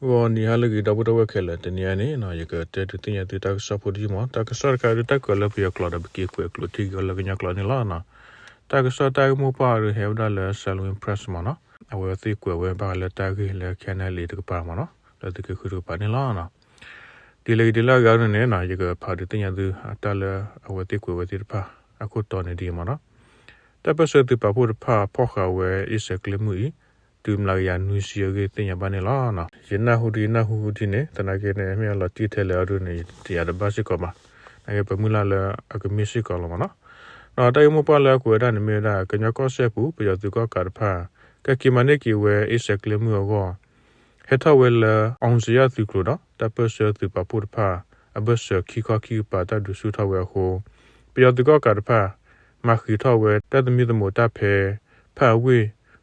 wo ni ha le gi da bu da wa ke le te ni ani na ye ke te te ya te ta sa pu di mo ta ka sa ka ta ko le pi klo da ki ku klo ti ko le nya klo ni la na ta ka sa ta mo pa ru he da le sa lu impress mo na a we ti ku we ba le ta gi le ke na le te pa mo na da te ku ru pa ni la na ဒီလေဒီလာကရနေနာရကဖာဒီတင်ရသူအတလအဝတိကွယ်ဝတိဖာအခုတော်နေဒီမနော်တပစတိပပူဖာဖောခဝဲဣစကလမှုီ တူမလာရနူစီယကေတင်ရပါနေလားနော်ယနာဟူဒီနာဟူဒီနေတနာကေနေမြေလတိထဲလေအရုနေတရားတဘစီကမနိုင်ပမူလာလအကမီစီကလမနော်နော်တိုင်မပလာကွယ်ဒန်မေဒါကညကောဆက်ပူပြတူကကာဖာကကိမနေကီဝဲဣစကလမှုရောဟက်ထဝဲလအောင်စီယသူကလို့တပစတိပပူဖာအဘစခိခခိပါတဒုစုထဝဲဟိုပြတူကကာဖာမခိထဝဲတတမီသမတဖဲဖာဝေ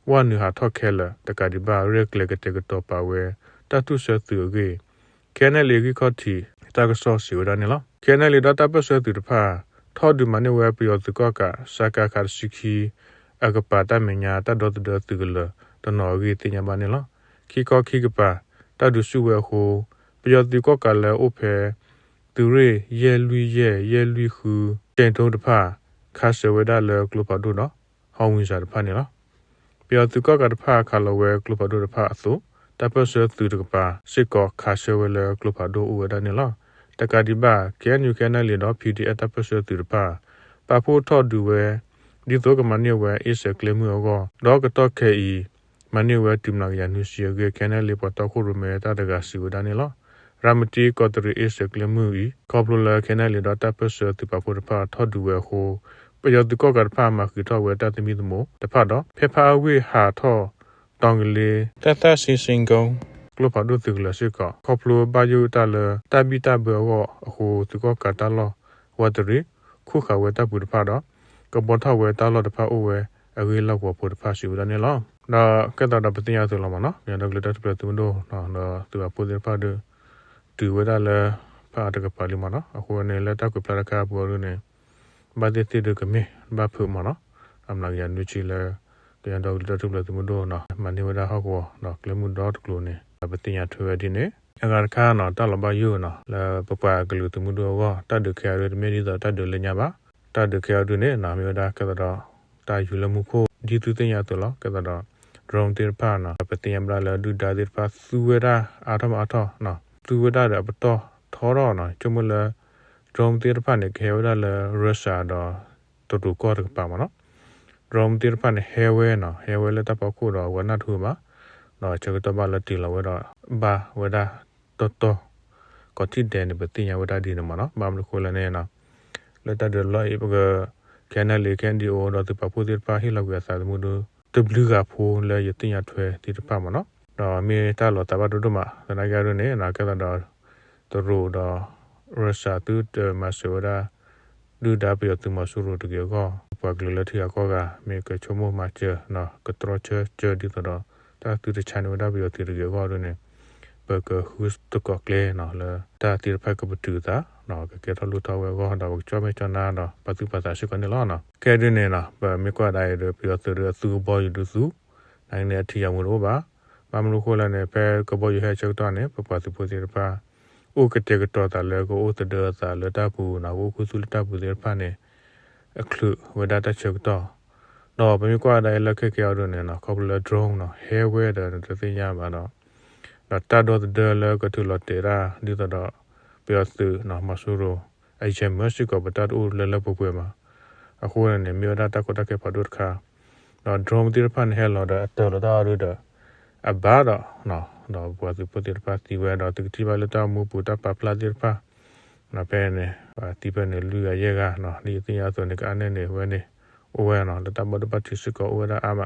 ဝနုဟာထော့ခဲလတကဒီဘာရက်လေကတေကတော့ပါဝဲတတုဆသူကေခဲနလေကိခတိတကဆောစီဝဒနေလားခဲနလေဒတာပစသူတဖာထောဒူမနေဝဲပြတူကကစကာခါရှိခီအကပါတမညာတဒတ်ဒတ်သူကလတနော်ကြီးတင်ညာပါနေလားခိကောခိကပါတဒုစုဝဲဟိုပြတူကကလည်းအဖဲသူရေရဲလူရဲရဲလူခုတန်တုံးတဖာခါဆဝဒလကလပဒုနော်ဟောင်းဝင်စားတဖာနေလား ပြတူကကတဖာခါလဝဲကလပဒုတဖာအသုတပစသူတကပါစစ်ကောခါဆဝဲလကလပဒုဥဝဒနေလားတကဒီဘာကဲနယူကဲနလီနော် PDF တပစသူတဖာပဖို့ထော့ဒူဝဲဒီတော့ကမနေဝဲအစ်စကလမှုရောတော့ကတော့ခဲဤမနေဝဲတိမနာရနုစီရကဲနလီပတော့ခုရမဲတတကစီဝဒနေလားရမတီကောတရီအစ်ကလမှုဤကောပလလခဲနယ်လီဒတာပစတိပပူရဖာထောဒူဝဲဟို ပယောတကောကရဖာမခိထောဝဲတတမီသမိုတဖတော့ဖေဖာဝေဟာထောတောင်ကလေးတတစီစင်ကုံကလပဒုတုလရှိကကောပလဘယုတလတဘီတဘောအခုတကောကတလောဝတရီခုခဝဲတပူရဖာတော့ကဘောထဝဲတလောတဖာအိုဝဲအဝေးလောက်ဝပူရဖာရှိဝဒနေလောနော်ကဲတော့ပတင်ရဆိုလောမနော်မြန်တော့ကလေးတပတူတော့နော်နော်သူကပူရဖာတော့တူဝဲတာလဲဖာတကပါလီမနော်အခုနေလက်တောက်ကပလကဘောရနေ ဘာတိတိဒကမေဘာဖူမနော်အမလာရနူချီလဲကရတော့လက်တုလက်သူမတော့နော်မနေဝဒဟောက်ကောနော်ကလမှုတော့ကလိုနေပတင်ရထွေဒီနေအကာခါနော်တလဘယူနော်လဲပပကလူသူမတော့ကတတ်ဒခဲရတဲ့မြေဒီတော့တတ်ဒလညာပါတတ်ဒခဲရတဲ့နေနာမျိုးဒါကတော့တာယူလမှုခိုးဒီသူတင်ရတော့လောကတော့ drone တေပါနော်ပတင်ရမလာဒူဒါတေပါသူဝရအာထမအာထနော်သူဝ ဒရပတော်ထောရနော်ကျမလဒရုံတေဖာနေခေဝဒလရုရှာတော့တူတူကောတပါမနော်ဒရုံတေဖာနေဟဲဝဲနော်ဟဲဝဲလက်တပခုတော့ဝနထူမှာနော်ချကတဘလတီလဝဒဘာဝဒတော်တော်ကတိတဲ့နေပတိယဝဒဒီနမနော်ဘာမလို့ခိုလနေနော်လက်တဒလောအိပကကန်နယ်လေကန်ဒီအိုတော့တပပူတေပါဟိလောက်ရစာမှုတို့တဘလူကဖိုးလဲရတင်ရထွဲဒီတပါမနော်တော့မေတာလောတဘဒုဒမသနာကြရနေနာကကတော့တရူတော့ ရရှာတူတမဆိုရာဒူဒါပြတ်မဆိုရတကေကောပကလလထီကောကမေကချမမချနော်ကတရချချဒီတော့တာတူတချန်ဝဒါပြတ်တကေကောရနေဘကဟုစတကောကလေနော်လာတာတိဖက်ကပတူတာနော်ကဲတော့လူတော်ဝဲကောတော့ချမေချနာတော့ပသူပတာရှိကနေလောနော်ကဲရနေနော်ဗမေကွာတိုင်းရပြတ်တရသူဘောယူသူစုနိုင်နေထီရမှုလို့ပါမမလို့ခိုးလာနေဖဲကဘောရဟဲချုပ်တော့နေပပသူပစီရပါ ဥကတေကတော့တလည်းကိုဥတဒေသာလတပူနာဝခုစုလတပူရဖာနေအခလူဝဒတာချုပ်တော့တော့ဘယ်ကွာတိုင်းလက်ခက်ကြောက်တော့နေနော်ကောပလဒရုန်းနော်ဟဲဝဲတဲ့တသိရပါတော့တော့တတော့တဲ့လည်းကတူလတေရာဒီတော့ပြောသူနော်မဆူရိုအဲ့ချင်မရှိကဘတတ်ဦးလည်းလည်းပုပွေမှာအခုနေမြေတာတကတကဖဒုတ်ခါတော့ drone တိရဖန်ဟဲလော်တဲ့အတော်တော်ရတော့အဘာတော့နော် တော့ဘွားသူပတိပါတီဝဲတော့တတိပါလတမူပူတပပလာတိပါနပဲနေပါတီပနေလူရရဲကနော်ဒီတင်ရဆိုနေကနေနေဝဲနေဝဲနော်လတမတ်ပတ်တိစကောဝဲရအာမ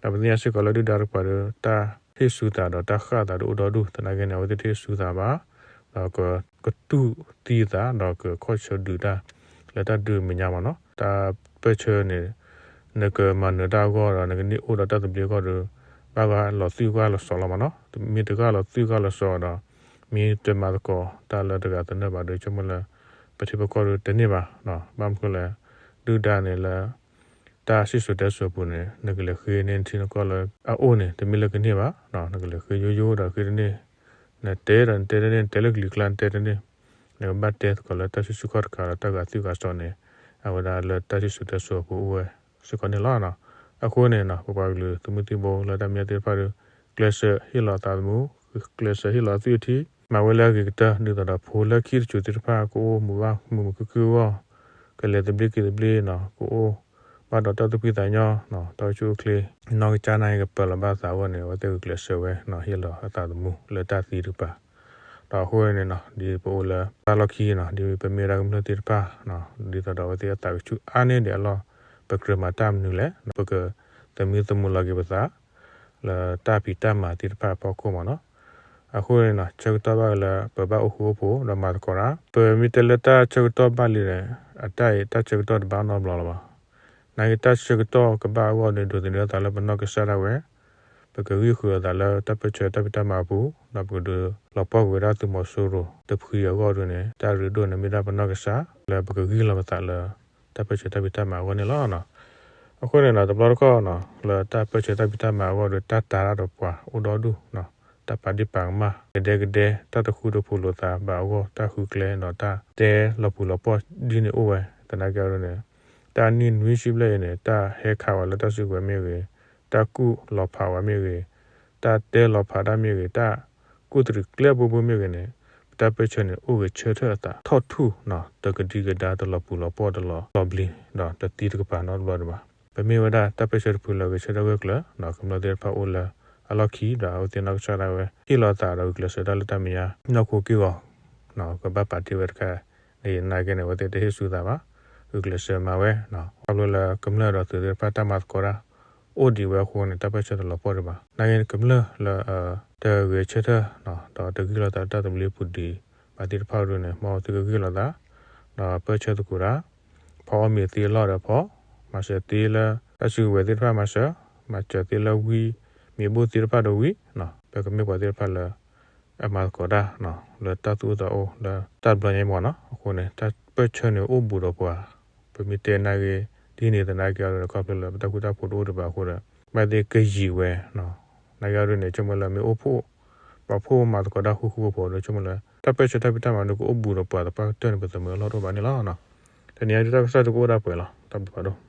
ဒါပတိယစကောလဒီဒါရပါတာဟိစုတာတော့တခါတာတို့တော်ဒုတနာကနေဝတိတိစုတာပါတော့ကကတူတီတာတော့ကခေါ်ချဒူတာလက်တဒူမညာမနော်တာပချေနေနကမနတာကောတော့နကနေအိုတော့တတ်ပြေကောတော့ ဘာကလောစီကလောဆောလမနော်မြေတကလောစီကလောဆောတော့မြေတမကောတာလတကတနေပါတို့ချမလာပတိပကောတနေပါနော်ဘာမကလဲဒူဒါနေလားတာရှိဆိုတဲ့ဆိုပုန်နကလေခေနေတင်ကောလအိုနေတမီလကနေပါနော်နကလေခေယိုယိုတော့ခေနေ ne te ran te ne te le gli clan te ne ne ba te ko la ta su ko ka ta ga tu ga sto ne a wa da le ta su te so ko we su ko ne la na a ko ne na ko ba lu tu mu ti bo la da mi te pa ru glacier hi la ta mu glacier hi la tu ti ma we la ki ta ni da pho la ki chu ti pa ko mu ba mu ku ku wa ke le te bli ki te bli na ko ဘာတော့တပိတညနော်တော့ချူကလေနော်ချာနိုင်ကပလဘာသာဝနေဝတဲ့ကလဆဝဲနော်ဟီလောအတာတမှုလက်တသီရပါတော့ဟိုနေနော်ဒီပိုလာပါလခီနော်ဒီပမေရာကမလတိပါနော်ဒီတော့ဝတဲ့တာချူအာနေတယ်လော ပကရမတမ်နူလေပကတမီတမူလာကေပစာလာတာပီတမတိပါပေါကိုမနော်အခုရနော်ချက်တော့ပါလာပပအခုဖို့တော့မာကောရာပမီတလက်တာချက်တော့ပါလီရအတိုင်တချက်တော့ဘာနော်ဘလာလာနိုင်တချကတော့ကဘာဝနေတို့တဲ့တာလဘနကဆရာဝဲပကဝီခူဒါလတပချတပတမဘူးနပကဒလပဝရတ်မဆူရတဖူယောရနေတာရဒိုနမီဒါဘနကဆာလပကဝီလမတာလ တပ်ပချေတပ်ပိတမဝနေလောနော်အခုနေနော်တဘလကောနော်လာတပ်ပချေတပ်ပိတမဝဒတတာရတော့ပွာဥတော်ဒူနော်တပတိပံမဒေဂဒေတတခုတို့ဖူလို့သာဘာဝတခုကလဲနော်တာတဲလပူလပေါ်ဒီနေအိုဝဲတနာကြရနေတာနိနွေးရှိပလဲနေတာဟဲခါဝလတဆုကွယ်မြေကြီးတကုလောဖာဝမြေကြီးတတဲလောဖာတမြေကြီးတကုတရကလဘဘမြေကြီး နေတာပချနေအိုဝချေထတာထော့ထုနော်တကတိကဒါတလပူလပေါ်တလလဘလီနော်တတိတကပါနော်ဘလဘာပမေဝဒတပချရပူလဝချေရဝကလနော်ကမ္လဒေဖာအိုလာအလခီဒါအတင်နောက်ချရာဝဲဟီလာတာရကလစဒလတမယာနော်ကိုကီဝနော်ကဘပါတီဝရကနေနာကနေဝတဲ့ဟေဆူတာပါ uglese mawe na pablo la kamla ro tu de pata mat kora o di we ko ne ta pa che la por ba na yen kamla la de we che ta na da de gi la ta ta de le pu di ba di pha ro ne mo tu gi la da na pa che tu kura pha mi ti la ra pho ma se ti la ta su we di pha ma se ma che ti la wi mi bu ti pa do wi na pe ka mi ba di pha la အမကောဒါနော်လတတူတော့လာတတ်ပလညမောနော်အခုနေတပချနေဥဘူတော့ပွာပမီတဲနာကေဒီနေတဲ့နာကေရကောပလဘတကူတာဖို့တော့ပါခိုးရမတဲ့ကေဂျီဝဲနော် နာရရနေချမလာမေအဖို့ပဖို့မှာတော့ဒါခုခုဖို့တော့ချမလာတပချတပတမနကိုအဘူတော့ပါတော့ပါတဲ့ပတ်သမလောတော့ပါနေလားနော်တနည်းတော့စတဲ့ကိုရပွဲလားတပပါတော့